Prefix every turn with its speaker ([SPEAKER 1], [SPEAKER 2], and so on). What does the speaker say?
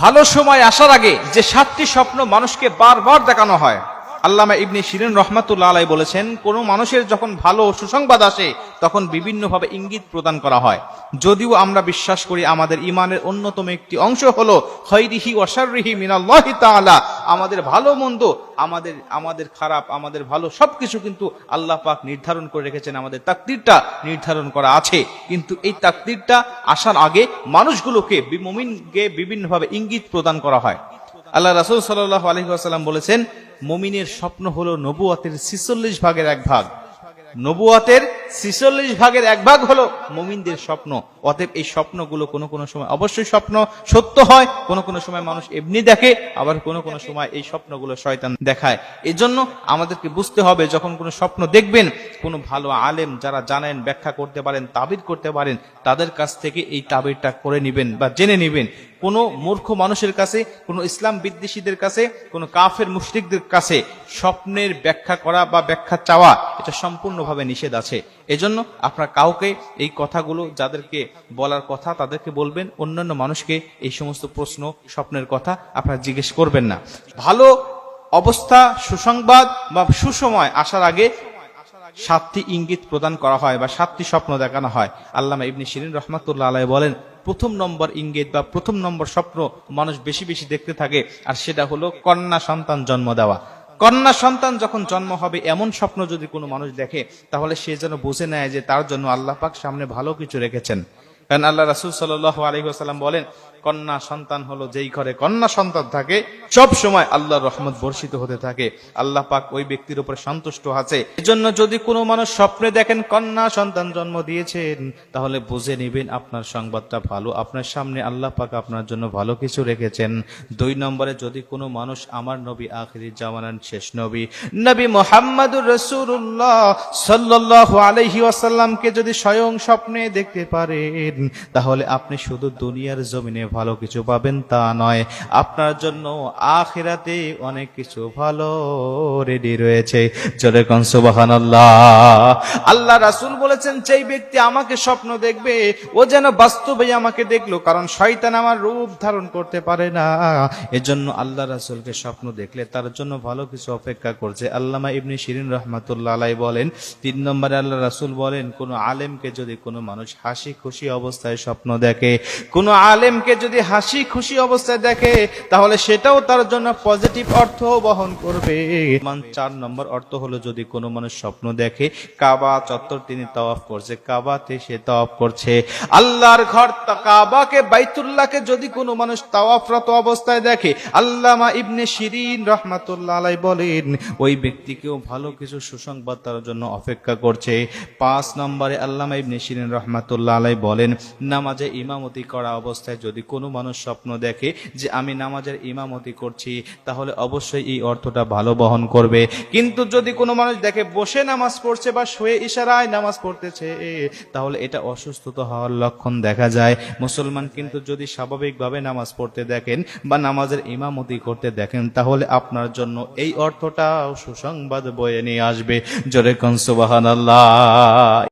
[SPEAKER 1] ভালো সময় আসার আগে যে সাতটি স্বপ্ন মানুষকে বারবার দেখানো হয় আল্লামা ইবনে শিরিন রহমাতুল্লাহ আলাই বলেছেন, কোন মানুষের যখন ভালো সুসংবাদ আসে, তখন বিভিন্নভাবে ইঙ্গিত প্রদান করা হয়। যদিও আমরা বিশ্বাস করি আমাদের ইমানের অন্যতম একটি অংশ হলো, খৈরিহি ওয়াশাররিহি মিনাল্লাহি তাআলা। আমাদের ভালো মন্দ, আমাদের আমাদের খারাপ, আমাদের ভালো সবকিছু কিন্তু আল্লাহ পাক নির্ধারণ করে রেখেছেন, আমাদের তাকদিরটা নির্ধারণ করা আছে। কিন্তু এই তাকদিরটা আসার আগে মানুষগুলোকে মমিনকে বিভিন্নভাবে ইঙ্গিত প্রদান করা হয়। আল্লাহ রাসূল সাল্লাহ আলাইহি ওয়াসাল্লাম বলেছেন মুমিনের স্বপ্ন হলো নবুয়াতের 46 ভাগের এক ভাগ। নবুয়াতের 46 ভাগের এক ভাগ হলো মুমিনদের স্বপ্ন। অতএব এই স্বপ্নগুলো কোনো কোনো সময়, অবশ্যই স্বপ্ন সত্য হয়, কোনো কোনো সময় মানুষ এমনি দেখে, আবার কোনো কোনো সময় এই স্বপ্নগুলো শয়তান দেখায়। এজন্য আমাদেরকে বুঝতে হবে, যখন কোনো স্বপ্ন দেখবেন, কোনো ভালো আলেম যারা জানেন, ব্যাখ্যা করতে পারেন, তাবির করতে পারেন, তাদের কাছ থেকে এই তাবিরটা করে নেবেন বা জেনে নেবেন। কোনো মূর্খ মানুষের কাছে, কোনো ইসলাম বিদ্বেষীদের কাছে, কোনো কাফের মুশরিকদের কাছে স্বপ্নের ব্যাখ্যা করা বা ব্যাখ্যা চাওয়া, এটা সম্পূর্ণভাবে নিষেধ আছে। এজন্য আপনারা কাউকে এই কথাগুলো যাদেরকে বলার কথা তাদেরকে বলবেন, অন্যান্য মানুষকে এই সমস্ত প্রশ্ন, স্বপ্নের কথা আপনারা জিজ্ঞেস করবেন না। ভালো অবস্থা, সুসংবাদ বা সুসময় আসার আগে সাতটি ইঙ্গিত প্রদান করা হয় বা সাতটি স্বপ্ন দেখানো হয়। আল্লামা ইবনে শিরিন রহমাতুল্লাহ আলাই বলেন, প্রথম নম্বর ইঙ্গিত বা প্রথম নম্বর স্বপ্ন মানুষ বেশি বেশি দেখতে থাকে, আর সেটা হলো কন্যা সন্তান জন্ম দেওয়া। কন্যা সন্তান যখন জন্ম হবে, এমন স্বপ্ন যদি কোনো মানুষ দেখে, তাহলে সে যেন বুঝে নেয় যে তার জন্য আল্লাহ পাক সামনে ভালো কিছু রেখেছেন। কারণ আল্লাহ রাসুল সাল্লাহ বলেন, কন্যা সন্তান হলো যেই ঘরে কন্যা সন্তান থাকে, সব সময় আল্লাহর রহমত বর্ষিত হতে থাকে। আল্লাহ পাক ওই ব্যক্তির উপর সন্তুষ্ট আছে। এজন্য যদি কোনো মানুষ স্বপ্নে দেখেন কন্যা সন্তান জন্ম দিয়েছেন, তাহলে বুঝে নেবেন আপনার সংবাদটা ভালো। আপনার সামনে আল্লাহ পাক আপনার জন্য ভালো কিছু রেখেছেন। দুই নম্বরে যদি কোনো মানুষ আমার নবী আখিরি জামানান শেষ নবী নবী মোহাম্মদুর রসুল্লাহ সাল্লাহ আলহি ওয়াসাল্লামকে যদি স্বয়ং স্বপ্নে দেখতে পারেন তাহলে আপনি শুধু দুনিয়ার জমিনে ভালো কিছু পাবেন তা নয়। আপনার জন্য আখেরাতে অনেক কিছু ভালো রেডি রয়েছে। সুবহানাল্লাহ। আল্লাহ রাসূল বলেছেন, যেই ব্যক্তি আমাকে স্বপ্ন দেখবে, ও যেন বাস্তবে আমাকে দেখল, কারণ শয়তান আমার রূপ ধারণ করতে পারে না। এজন্য আল্লাহ রাসূলকে স্বপ্ন দেখলে তার জন্য ভালো কিছু অপেক্ষা করছে। আল্লামা ইবনে শিরিন রহমাতুল্লাহ বলেন, তিন নম্বরে আল্লাহ রাসুল বলেন, কোন আলেমকে যদি কোনো মানুষ হাসি খুশি অবস্থায় স্বপ্ন দেখে। কোন আলেমকে যদি হাসি খুশি অবস্থায় দেখে, তাহলে সেটাও তার জন্য পজিটিভ অর্থ বহন করবে। চার নম্বর অর্থ হলো যদি কোনো মানুষ স্বপ্ন দেখে, কাবা চত্বর তিনি তাওয়াফ করছে, কাবাতে সে তাওয়াফ করছে। আল্লাহর ঘর কাবাকে বাইতুল্লাহকে যদি কোনো মানুষ তাওয়াফরত অবস্থায় দেখে, আল্লামা ইবনে শিরিন রহমাতুল্লাহ আলাই বলেন, ওই ব্যক্তিকেও ভালো কিছু সুসংবাদ তার জন্য অপেক্ষা করছে। পাঁচ নম্বরে আল্লামা ইবনে শিরিন রহমাতুল্লাহ আলাই বলেন নামাজে ইমামতি করা অবস্থায় যদি কোনো মানুষ স্বপ্ন দেখে যে আমি নামাজের ইমামতি করছি, তাহলে অবশ্যই এই অর্থটা ভালো বহন করবে। কিন্তু যদি কোনো মানুষ দেখে বসে নামাজ পড়ছে বা শুয়ে ইশারায় নামাজ পড়তেছে, তাহলে এটা অসুস্থতা হওয়ার লক্ষণ দেখা যায়। মুসলমান কিন্তু যদি স্বাভাবিকভাবে নামাজ পড়তে দেখেন বা নামাজের ইমামতি করতে দেখেন, তাহলে আপনার জন্য এই অর্থটা সুসংবাদ বয়ে নিয়ে আসবে। জোরে কন, সুবহানাল্লাহ।